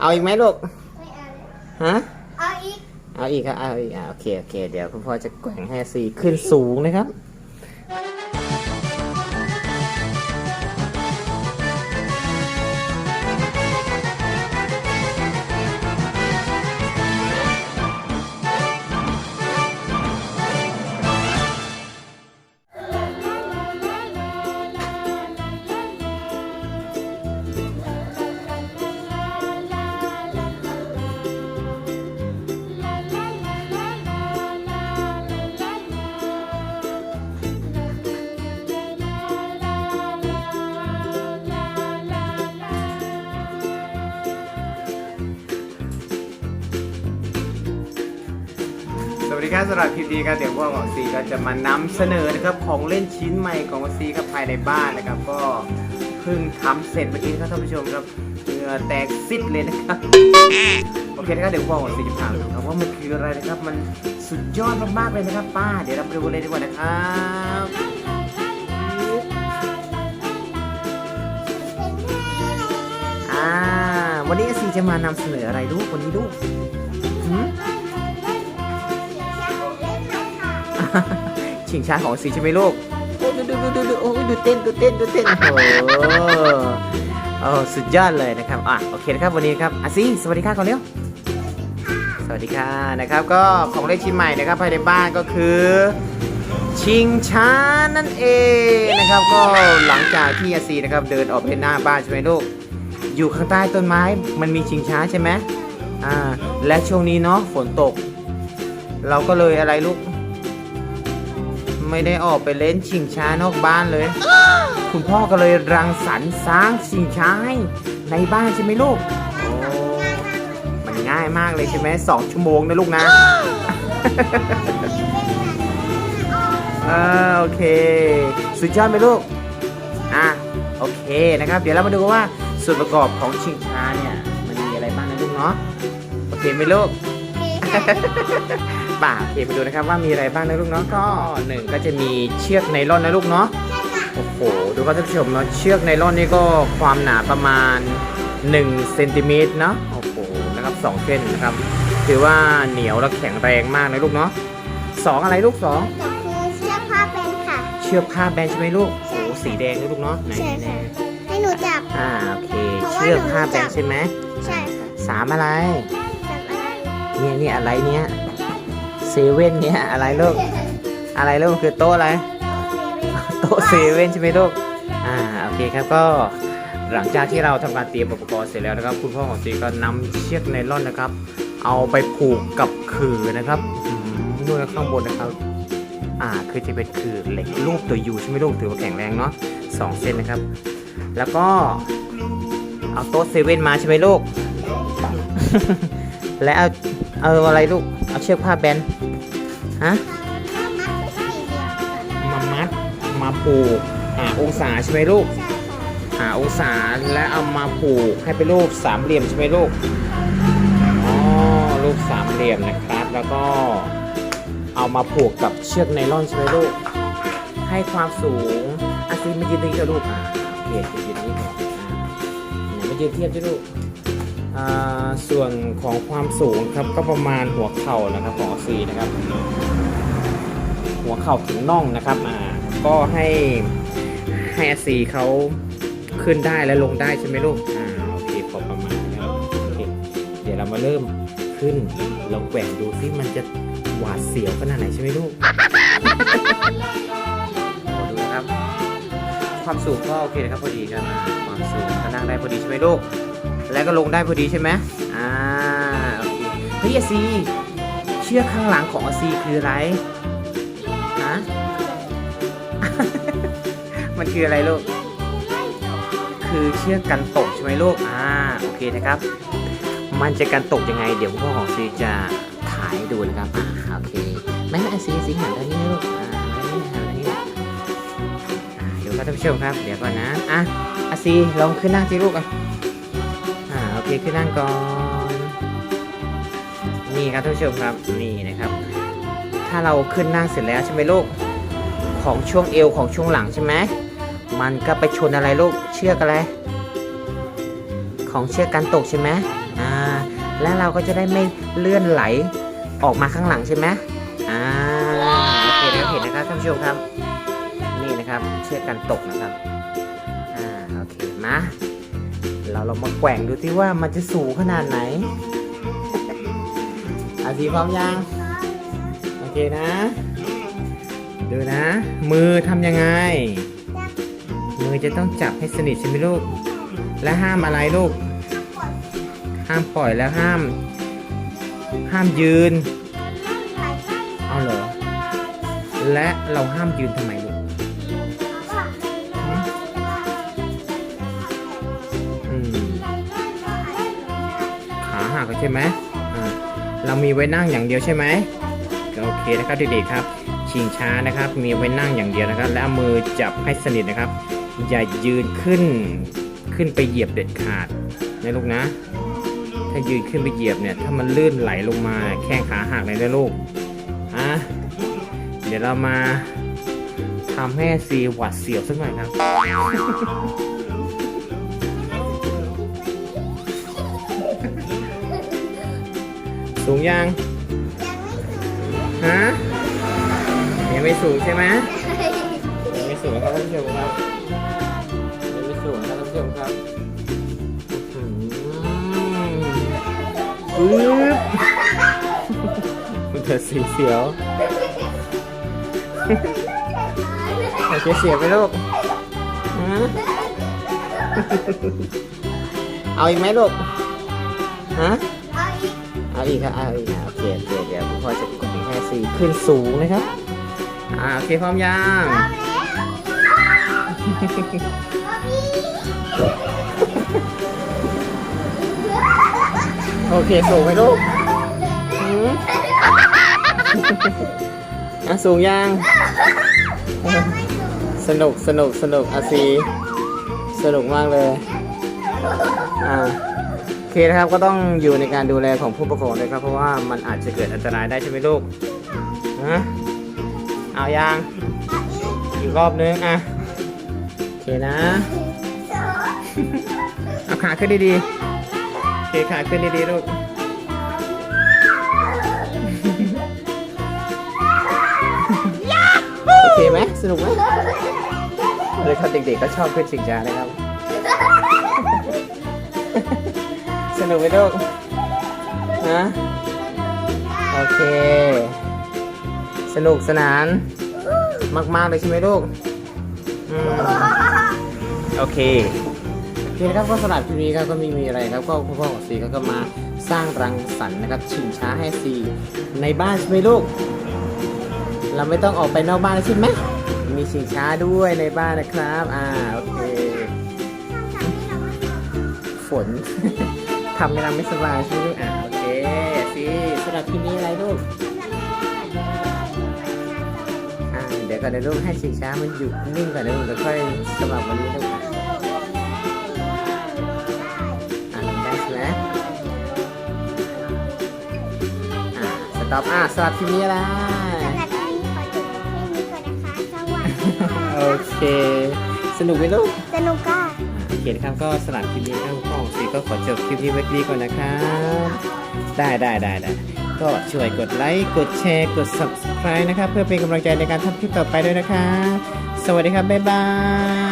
เอาอีกไหมลูกไม่เอาฮะเอาอีก เอาอีกครับ เอาอีกอะโอเค โอเค เดี๋ยวคุณพ่อจะแกว่งให้สีขึ้นสูงนะครับ วัสดีครับสำหรับคลิปนี้ครับเดี๋ยวพวกของซีก็จะมานำเสนอนะครับของเล่นชิ้นใหม่ของซีครับภายในบ้านนะครับ ก็เพิ่งทำเสร็จเมื่อกี้ครับท่านผู้ชมครับเหงื่อแตกซิดเลยนะครับโอเคนะครับเดี๋ยวพวกของซีจะพาไปดูครับว่ามันคืออะไรนะครับ มันสุดยอดมากๆเลยนะครับป้า เดี๋ยวเราไปดูกันเลยดีกว่านะครับอ่าวันนี้ซีจะมานำเสนออะไรลูกวันนี้ลูก ชิงช้าของสีใช่ไหมลูกโอ้ดูดูดูดูดูโอ้ยดูเต้นดูเต้นดูเต้นโอ้โหโอ้สุดยอดเลยนะครับอะโอเคนะครับวันนี้ครับอาซีสวัสดีค่ะก่อนเร็วสวัสดีค่ะนะครับ ก็ของเล่นชิ้นใหม่นะครับภายในบ้านก็คือ ชิงช้านั่นเองนะครับ ก็หลังจากที่อาซีนะครับเดินออกไปหน้าบ้านใช่ไหมลูกอยู่ข้างใต้ต้นไม้มันมีชิงช้าใช่ไหมอ่าและช่วงนี้เนาะฝนตก เราก็เลยอะไรลูก ไม่ได้ออกไปเล่นชิงช้านอกบ้านเลย คุณพ่อก็เลยรังสรรค์สร้างชิงช้าให้ในบ้านใช่ไหมลูกโอ้มันง่ายมากเลยใช่ไหมสองชั่วโมงนะลูกนะ อ่าโอเค สุดยอดไหมลูก อะโอเคนะครับ เดี๋ยวเรามาดูกันว่าส่วนประกอบของชิงช้าเนี่ย มันมีอะไรบ้างนะลูกเนาะ โอเคไหมลูก ป่าโอเคไปดูนะครับว่ามีอะไรบ้างนะลูกเนาะก็หนึ่งก็จะมีเชือกไนล่อนนะลูกเนาะโอ้โหดูครับท่านผู้ชมเนาะเชือกไนล่อนนี่ก็ความหนาประมาณ1เซนติเมตรเนาะโอ้โหนะครับสองเส้นนะครับถือว่าเหนียวและแข็งแรงมากนะลูกเนาะสองอะไรลูกสองต่อคือเชือกผ้าเป็นค่ะ เชือกผ้าแบนใช่ไหมลูกโอ้โหสีแดงนะลูกเนาะไหนใช่ไหนค่ะ ให้หนูจับ อ่าโอเค เชือกผ้าแบนใช่ไหมใช่ค่ะสามอะไร จับอะไร เนี่ยเนี่ยอะไรเนี่ยเซเว่นเนี่ยอะไรลูก อะไรลูกคือโต๊ะอะไร โต๊ะเซเว่นใช่ไหมลูก อ่าโอเคครับก็หลังจากที่เราทำการเตรียมอุปกรณ์เสร็จแล้วนะครับ คุณพ่อของซีก็นำเชือกไนล่อนนะครับ เอาไปผูกกับขื่อนะครับอืมนู่นข้างบนนะครับ อ่าคือจะเป็นขื่อเหล็กรูปตัวยูใช่ไหมลูกถือว่าแข็งแรงเนาะสองเส้นนะครับ แล้วก็เอาโต๊ะเซเว่นมาใช่ไหมลูก และเอาเอาอะไรลูก เอาเชือกผ้าแบน ฮะ มามัด มาผูกหาองศาใช่ไหมลูก หาองศาและเอามาผูกให้เป็นรูปสามเหลี่ยมใช่ไหมลูก อ๋อ รูปสามเหลี่ยมนะครับ แล้วก็เอามาผูกกับเชือกไนล่อนใช่ไหมลูก ให้ความสูงอาซีมายืนตรงนี้เถอะลูกอ่าโอเคยืนตรงนี้ก่อนอ่าไหนมายืนเทียบใช่ลูกอ่า ส่วนของความสูงครับก็ประมาณหัวเข่านะครับของซีนะครับ หัวเข่าถึงน่องนะครับอ่าก็ให้ให้ซีเขาขึ้นได้และลงได้ใช่ไหมลูกอ่าโอเคพอประมาณนี้ครับโอเคเดี๋ยวเรามาเริ่มขึ้นลองแกว่งดูซิมันจะหวาดเสียวขนาดไหนใช่ไหมลูกโอ้ดูนะครับ ความสูงก็โอเคนะครับพอดีครับความสูงก็นั่งได้พอดีใช่ไหมลูก แล้วก็ลงได้พอดีใช่ไหมอ่าโอเคเฮ้ยอาซีเชือกข้างหลังของอาซีคืออะไรฮะ มันคืออะไรลูก คือเชือกกันตกใช่ไหมลูก อ่าโอเคนะครับ มันจะกันตกยังไง เดี๋ยวพ่อของซีจะถ่ายให้ดูนะครับอ่าโอเคไม่ไม่ซีซีหันทางนี้ลูกอ่าทางนี้หันทางนี้อ่าเดี๋ยวครับท่านผู้ชมครับ เดี๋ยวก่อนนะอะอาซีลองขึ้นหนั่งสิลูกอะ อ่าโอเคขึ้นนั่งก่อน นี่ครับท่านผู้ชมครับนี่นะครับ ถ้าเราขึ้นนั่งเสร็จแล้วใช่ไหมลูกของช่วงเอวของช่วงหลังใช่ไหมมันก็ไปชนอะไรลูกเชือกอะไรขของเชือกกันตกใช่ไหมอ่าและเราก็จะได้ไม่เลื่อนไหลออกมาข้างหลังใช่ไหมอ่าโอเคนะครับเห็นนะครับท่านผู้ชมครับ นี่นะครับเชือกกันตกนะครับอ่าโอเคมา เราลองมาแกว่งดูที่ว่ามันจะสูงขนาดไหนอาทีพร้อมยัง โอเคนะ ดูนะ มือทำยังไง มือจะต้องจับให้สนิทใช่ไหมลูก และห้ามอะไรลูก ห้ามปล่อยแล้วห้าม ห้ามยืน เอาเหรอ และเราห้ามยืนทำไมลูก ขาหักใช่ไหมเรามีไว้นั่งอย่างเดียวใช่ไหมโอเคนะครับเด็กๆครับ ชิงช้านะครับ มีไว้นั่งอย่างเดียวนะครับ และมือจับให้สนิทนะครับ อย่ายืนขึ้นขึ้นไปเหยียบเด็ดขาดนะลูกนะ ถ้ายืนขึ้นไปเหยียบเนี่ย ถ้ามันลื่นไหลลงมาแข้งขาหักเลยนะลูกอะเดี๋ยวเรามาทำให้ซีหวัดเสียวสักหน่อยครับ ยัง ฮะยังไม่สูงใช่ไหมยังไม่สูงครับท่านผู้ชมครับยังไม่สูงครับท่านผู้ชมครับอื้อหือปึ๊บมันเกิดสีเสียวโอเคเสียวไปลูกฮะเอาอีกไหมลูกฮะ เอาอีกครับเอาอีกครับโอเคโอเคเดี๋ยวพ่อจะกดแค่สี่ขึ้นสูงนะครับอ่าโอเคพร้อมยังโอเคสูงไหมลูกหืมอะสูงยังสนุกสนุกสนุกอาซีสนุกมากเลยอ่า เคนะครับก็ต้องอยู่ในการดูแลของผู้ปกครองด้วยครับ เพราะว่ามันอาจจะเกิดอันตรายได้ใช่ไหมลูกฮะเอายางอีกรอบนึงอะโอเคนะ เอาขาขึ้นดีๆโอเคขาขึ้นดีๆลูกโอเคไหมสนุกไหมเลยครับเด็กๆก็ชอบขึ้นชิงช้านะครับ นุกไหมลูกฮะโอเค สนุกสนาน มากๆเลยใช่ไหมลูกอืมโอเคโอเคนะครับก็สำหรับคลิปนี้ครับก็มีมีอะไรครับก็พ่อของซีเขาก็มาสร้างรังสรรค์นะครับชิงช้าให้ซีในบ้านใช่ไหมลูก เราไม่ต้องออกไปนอกบ้านใช่ไหมมีชิงช้าด้วยในบ้านนะครับ อ่า โอเค ฝน ทำให้เราไม่สบายใช่ไหมลูกอ่าโอเคสิสำหรับที่นี้อะไรลูกอ่าเดี๋ยวก่อนเดี๋ยวลูกให้ชิงช้ามันหยุดนิ่งก่อนเดี๋ยวลูกเดี๋ยวค่อยสำหรับวันนี้ลูกอะอ่าได้ใช่ไหมอ่าสต็อปอ่าสำหรับที่นี้อะไรโอเค สนุกไหมลูก สนุกก็โคนะครับก็สลับคลิปนี้ครับพ่อของสีก็ขอจบคลิปนี้ไว้ดีก่อนนะครับได้ได้ได้ได้ก็ช่วยกดไลค์กดแชร์กด subscribe นะครับ เพื่อเป็นกำลังใจในการทำคลิปต่อไปด้วยนะครับสวัสดีครับ บ๊ายบาย